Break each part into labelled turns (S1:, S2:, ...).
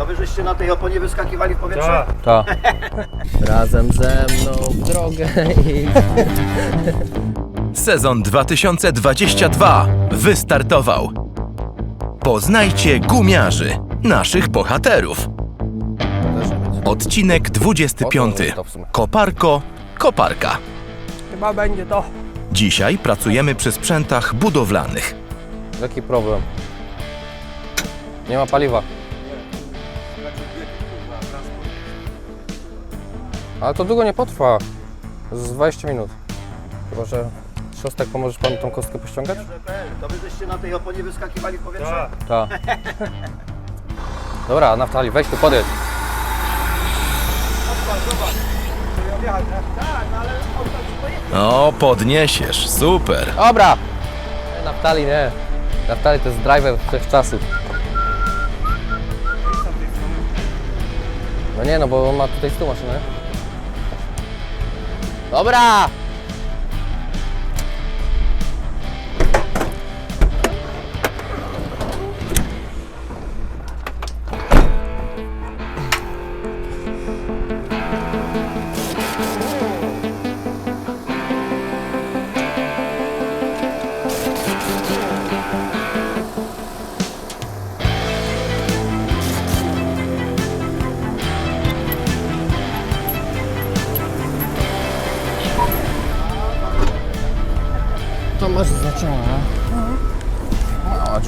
S1: To wy żeście na tej oponie wyskakiwali w powietrze?
S2: Tak. Razem ze mną w drogę i...
S3: Sezon 2022 wystartował. Poznajcie gumiarzy, naszych bohaterów. Odcinek 25. Koparko, koparka.
S2: Chyba będzie to.
S3: Dzisiaj pracujemy przy sprzętach budowlanych.
S2: Jaki problem? Nie ma paliwa. Ale to długo nie potrwa. Z 20 minut. Chyba, że Szostek, pomożesz panu tą kostkę pościągać?
S1: To wy żeście na tej oponie wyskakiwali w powietrze?
S2: Tak. Dobra, Naftali, weź tu podjedź.
S3: O, podniesiesz, super.
S2: Dobra! Nie, Naftali nie. Naftali to jest driver wszechczasów. No nie, no bo on ma tutaj z tyłu maszynę. Dobra!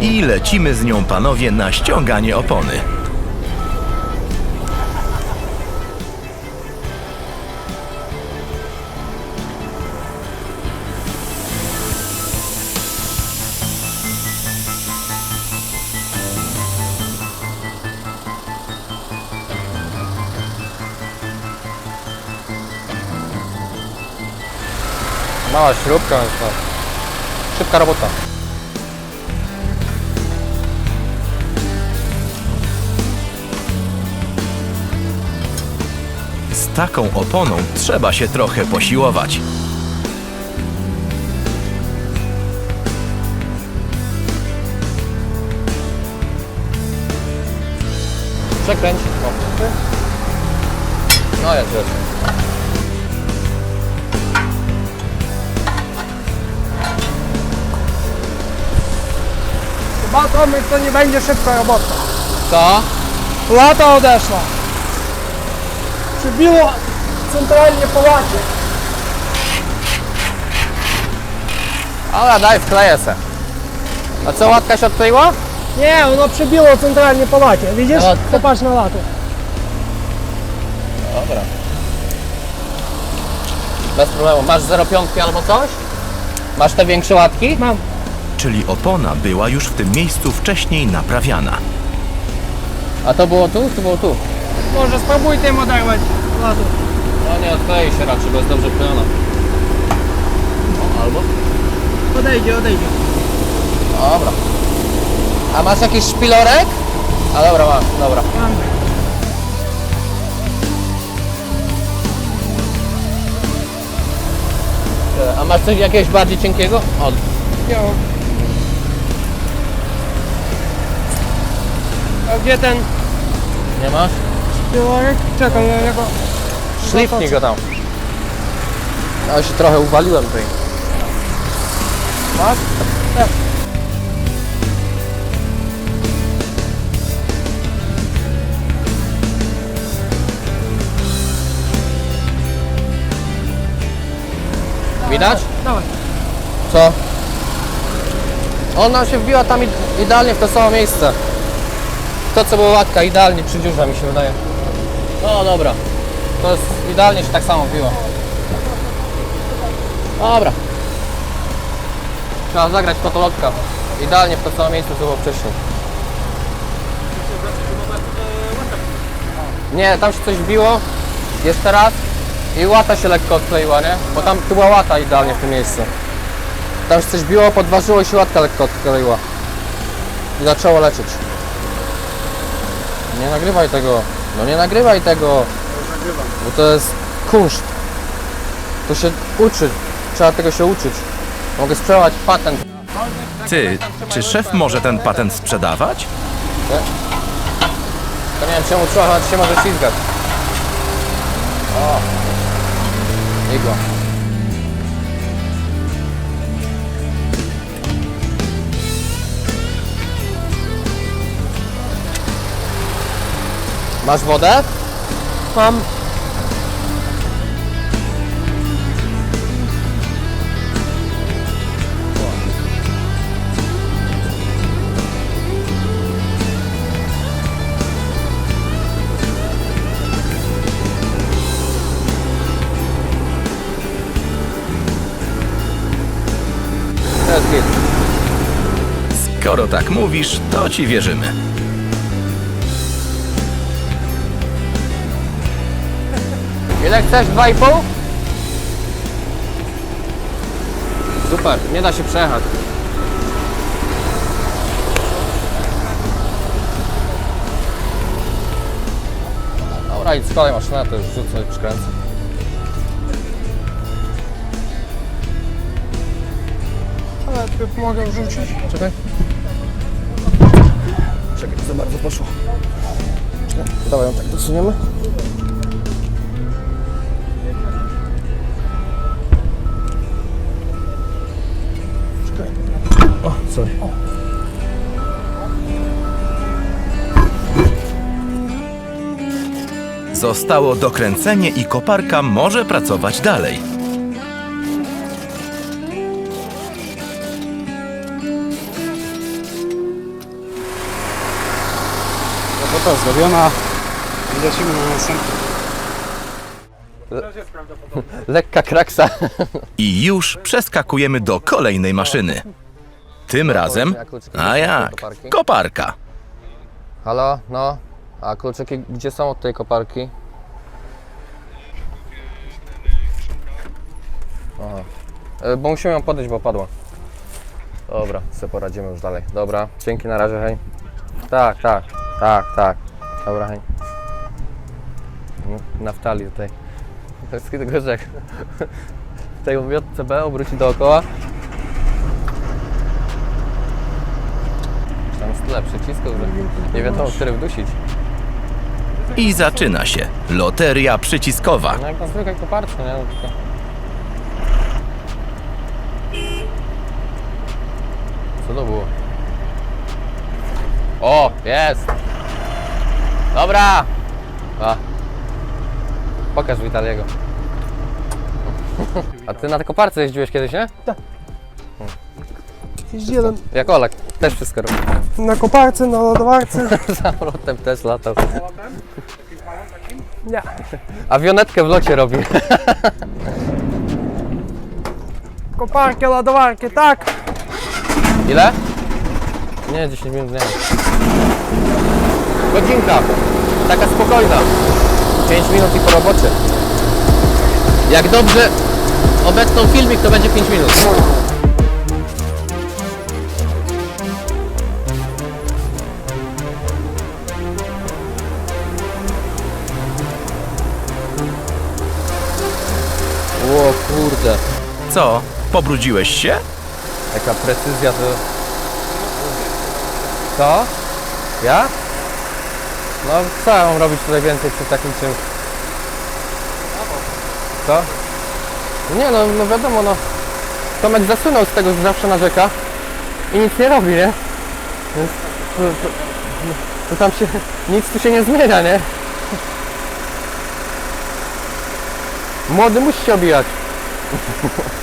S3: I lecimy z nią, panowie, na ściąganie opony.
S2: Mała śrubka, szybka robota.
S3: Z taką oponą trzeba się trochę posiłować.
S2: Przekręć. O. No jest, jest.
S4: Chyba Tomek to nie będzie szybka robota.
S2: Co?
S4: Lata odeszła. Przybiło centralnie po lacie.
S2: Ale daj, wkleję se. A co, łatka się odkleiła?
S4: Nie, ono przybiło centralnie po lacie. Widzisz?
S2: No,
S4: Popatrz na lato.
S2: Dobra. Bez problemu. Masz 0,5 albo coś? Masz te większe łatki?
S4: Mam.
S3: Czyli opona była już w tym miejscu wcześniej naprawiana.
S2: A to było tu? To było tu.
S4: Może spróbuj tym oderwać lato.
S2: No nie odklei się raczej, bo jest dobrze wklejona. O, albo?
S4: Odejdzie, odejdzie.
S2: Dobra. A masz jakiś szpilorek? A dobra, masz, dobra.
S4: Mam.
S2: A masz coś jakiegoś bardziej cienkiego? O,
S4: Jo. A gdzie ten
S2: nie masz?
S4: piłorek? Czekaj, ja jego...
S2: Szlifnij go tam. Ja się trochę uwaliłem tutaj.
S4: Masz? Tak.
S2: Widać?
S4: Dawaj.
S2: Co? Ona się wbiła tam id- idealnie w to samo miejsce. To co było łatka, idealnie przy dziurze mi się wydaje. No dobra. To jest idealnie się tak samo wbiło. Dobra. Trzeba zagrać fotolotka. Idealnie w to samo miejsce co było wcześniej. Nie, tam się coś wbiło. Jeszcze raz. I łata się lekko odkleiła, nie? Bo tam tu była łata idealnie w tym miejscu. Tam się coś biło, podważyło i się łatka lekko odkleiła. I zaczęło lecieć. Nie nagrywaj tego. No nie nagrywaj tego. Bo to jest kunszt. To się uczy. Trzeba tego się uczyć. Mogę sprzedawać patent.
S3: Ty, czy szef może ten patent sprzedawać?
S2: To nie wiem czemu trzeba się może ślizgać. O! Igła. Masz wodę?
S4: Mam.
S3: Skoro tak mówisz, to ci wierzymy.
S2: Ile chcesz? 2,5? Super, nie da się przejechać. Dobra, idź skalej maszynę, to już rzucę i przykręcę.
S4: Ale ty mogę wrzucić.
S2: Czekaj. Czekaj, za bardzo poszło. Dawaj ją tak dosuniemy. Sorry.
S3: Zostało dokręcenie i koparka może pracować dalej.
S5: Robota zrobiona. Lecimy na następny.
S2: Lekka kraksa.
S3: I już przeskakujemy do kolejnej maszyny. Tym razem, a jak, koparka.
S2: Halo, no. A kluczyki gdzie są od tej koparki? Aha. E, Bo musimy ją podejść, bo padła. Dobra, sobie poradzimy już dalej. Dobra, dzięki na razie, hej. Tak, tak, tak, tak. Dobra, hej. Naftali tutaj. Że jak w tej umiotce B obróci dookoła. Tam jest tyle przycisków, że nie wiadomo, który wdusić.
S3: I zaczyna się loteria przyciskowa.
S2: No jak na zwykłej koparce, nie? No, tylko... Co to było? O, jest! Dobra! A. Pokaż Witaliego. A ty na tej koparce jeździłeś kiedyś, nie?
S4: Jeździłem
S2: Jak Olek, też wszystko robi.
S4: na koparce, na lodowarce.
S2: Samolotem też latał.
S4: Nie.
S2: Awionetkę w locie robi.
S4: Koparkę, lodowarkę, tak.
S2: Ile? Nie, 10 minut nie. Godzinka. Taka spokojna. 5 minut i po robocie. Jak dobrze obecną filmik, to będzie 5 minut.
S3: Co, pobrudziłeś się?
S2: Jaka precyzja to... Co? Ja? No co ja mam robić tutaj więcej przy takim czymś? Co? Nie no, no wiadomo no. Tomek zasunął z tego, że zawsze narzeka i nic nie robi, nie? Więc to, to, to tam się, nic tu się nie zmienia, nie? Młody musi się obijać.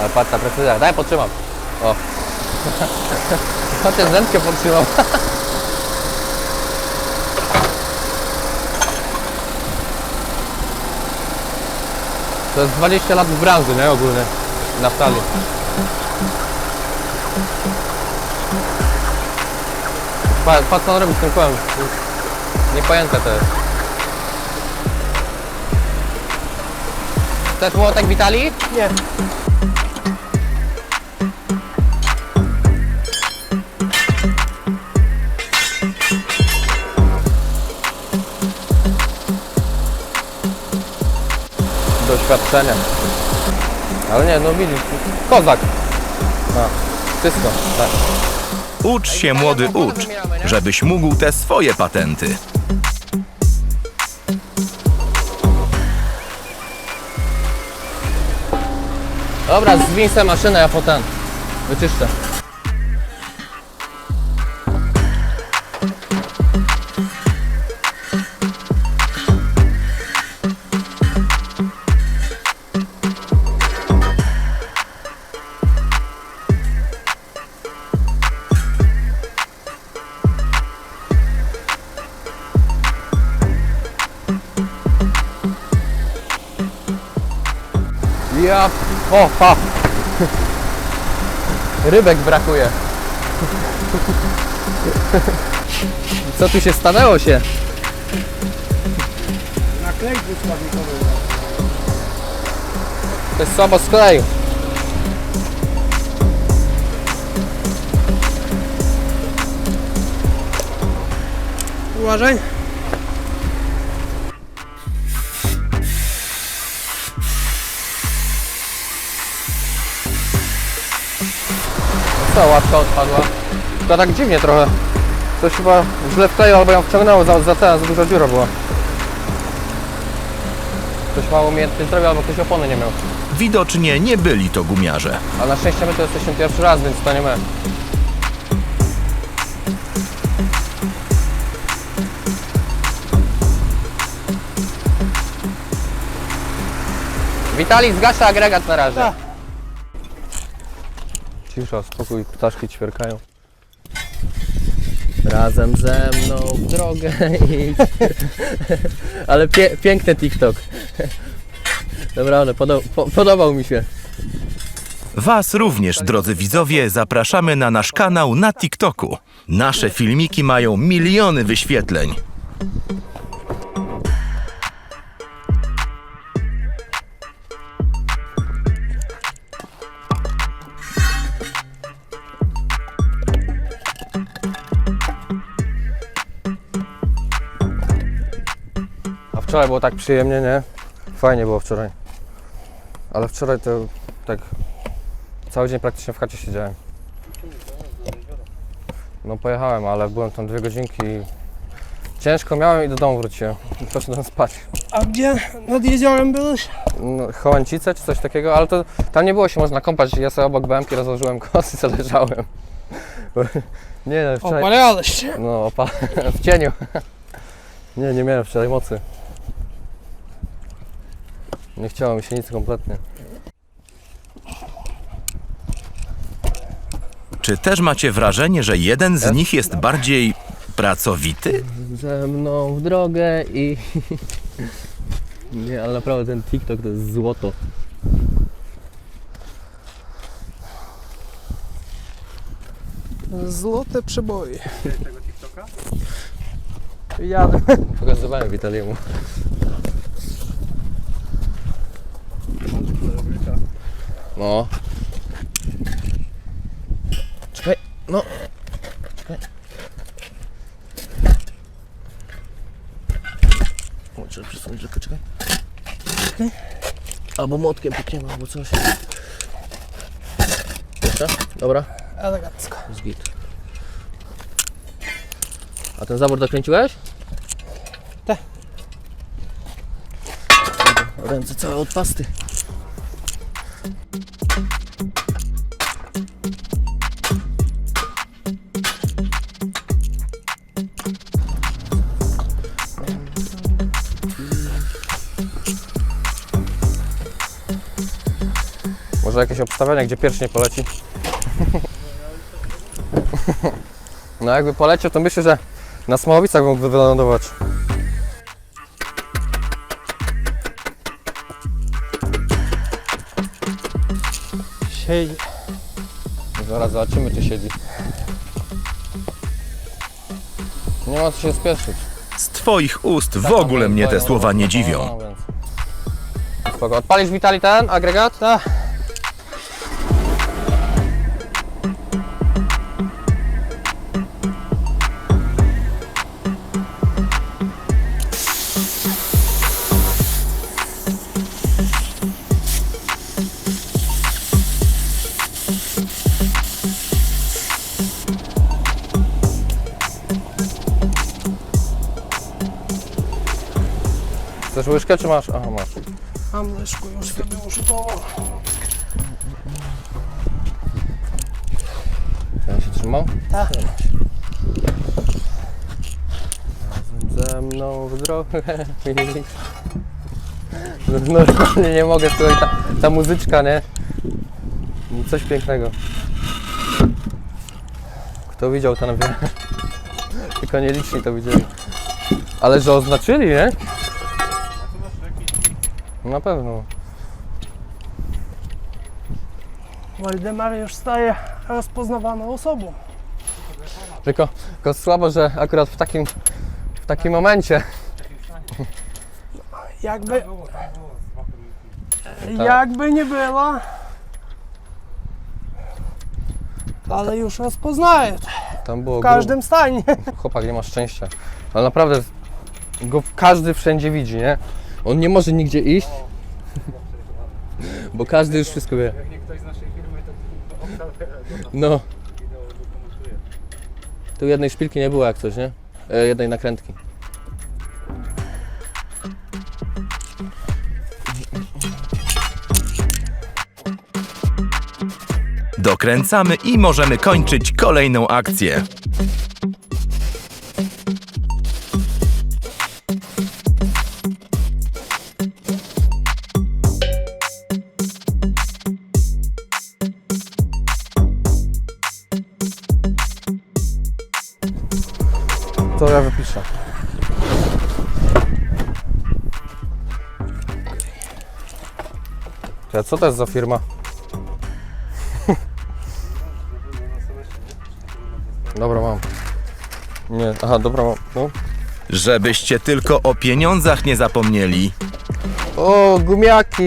S2: Ale patrz ta precyzja. Daj, potrzymam. O. Chociaż zębkę podtrzymam. To jest 20 lat w branży, nie? Ogólnie. Naftali. Pa- Patrz co on robi z tym kołem. Niepojęte to jest. Chcesz młotek Witali?
S4: Nie.
S2: Doświadczenie. Ale nie, no widzisz, kozak. No, wszystko, tak.
S3: Ucz się młody, ucz, żebyś mógł te swoje patenty.
S2: Dobra, zwin sobie maszynę, ja potem wyczyszczę. Ja... O, pa! Rybek brakuje. Co tu się stanęło się?
S5: Naklejki składnikowe.
S2: To jest słabo skleił.
S4: Uważaj.
S2: Co, łatka odpadła. To tak dziwnie trochę. Ktoś chyba źle wkleił albo ją wciągnęło za, za ten, za duża dziura była. Ktoś mało umiejętnie zrobił albo ktoś opony nie miał.
S3: Widocznie nie byli to gumiarze.
S2: A na szczęście my to jesteśmy pierwszy raz, więc to nie my. Witali, zgasa agregat na razie. Cisza, spokój, ptaszki ćwierkają. Razem ze mną w drogę idź. Ale pie piękny TikTok. Naprawdę, podo po podobał mi się.
S3: Was również, drodzy widzowie, zapraszamy na nasz kanał na TikToku. Nasze filmiki mają miliony wyświetleń.
S2: Wczoraj było tak przyjemnie, nie? Fajnie było wczoraj. Ale wczoraj to tak cały dzień praktycznie w chacie siedziałem. No pojechałem, ale byłem tam dwie godzinki i ciężko miałem i do domu wróciłem. Poszedłem spać.
S4: A gdzie nad jeziorem byłeś?
S2: No, Hołęcice czy coś takiego, ale to tam nie było się można kąpać. Ja sobie obok bębki rozłożyłem kosy, co leżałem. Nie no, wczoraj...
S4: Opalałeś się.
S2: No, opa w cieniu. Nie, nie miałem wczoraj mocy. Nie chciało mi się nic kompletnie.
S3: Czy też macie wrażenie, że jeden z nich jest bardziej pracowity?
S2: Ze mną w drogę i... Nie, ale naprawdę ten TikTok to jest złoto.
S4: Złote przeboje.
S5: Tego TikToka?
S4: Jadę.
S2: Pokazywałem Witaliemu. No. Czekaj, no. Czekaj. O, trzeba przesunąć rzekę, czekaj. Czekaj. Albo młotkiem pykniemy, albo coś. Jeszcze? Dobra,
S4: Elegancko.
S2: jest git. A ten zabór dokręciłeś?
S4: Tak.
S2: Ręce całe od pasty. Może jakieś obstawienie, gdzie pierwszy nie poleci? No jakby poleciał, to myślę, że na Smałowicach mógłby wylądować.
S4: Siedzi.
S2: Zaraz zobaczymy, czy siedzi. Nie ma co się spieszyć.
S3: Z twoich ust w ogóle mnie te słowa nie dziwią.
S2: No, więc- Spoko. Odpalisz Witali ten agregat? Chcesz łyżkę czy masz? Aha, masz.
S4: Mam łyżkę, już sobie użytowała.
S2: Ja się trzymał?
S4: Tak.
S2: Razem ze mną w drogę. No, Normalnie nie mogę, tutaj ta, ta muzyczka, nie? Coś pięknego. Kto widział, ten wie. Tylko nieliczni to widzieli. Ale że oznaczyli, nie? Na pewno.
S4: Waldemar już staje rozpoznawaną osobą.
S2: Tylko, tylko słabo, że akurat w takim, w takim momencie.
S4: Jakby,
S2: Tak.
S4: jakby nie było. Ale już rozpoznaję
S2: Tam było
S4: w każdym stanie.
S2: grubo. Chłopak nie ma szczęścia. Ale naprawdę go każdy wszędzie widzi, nie? On nie może nigdzie iść. Bo każdy już wszystko wie.
S5: Jak nie ktoś z naszej firmy, to
S2: No. Tu jednej szpilki nie było jak coś, nie? E, jednej nakrętki.
S3: Dokręcamy i możemy kończyć kolejną akcję.
S2: To ja wypiszę. Ja, co to jest za firma? Nie, aha, dobra. No.
S3: Żebyście tylko o pieniądzach nie zapomnieli.
S2: O, gumiaki!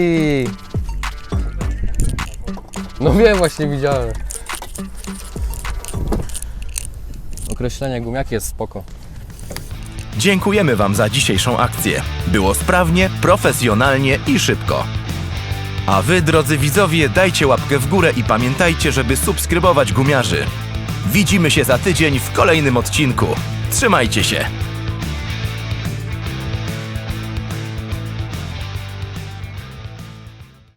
S2: No wiem, właśnie widziałem. Określenie gumiaki jest spoko.
S3: Dziękujemy Wam za dzisiejszą akcję. Było sprawnie, profesjonalnie i szybko. A Wy, drodzy widzowie, dajcie łapkę w górę i pamiętajcie, żeby subskrybować gumiarzy. Widzimy się za tydzień w kolejnym odcinku. Trzymajcie się!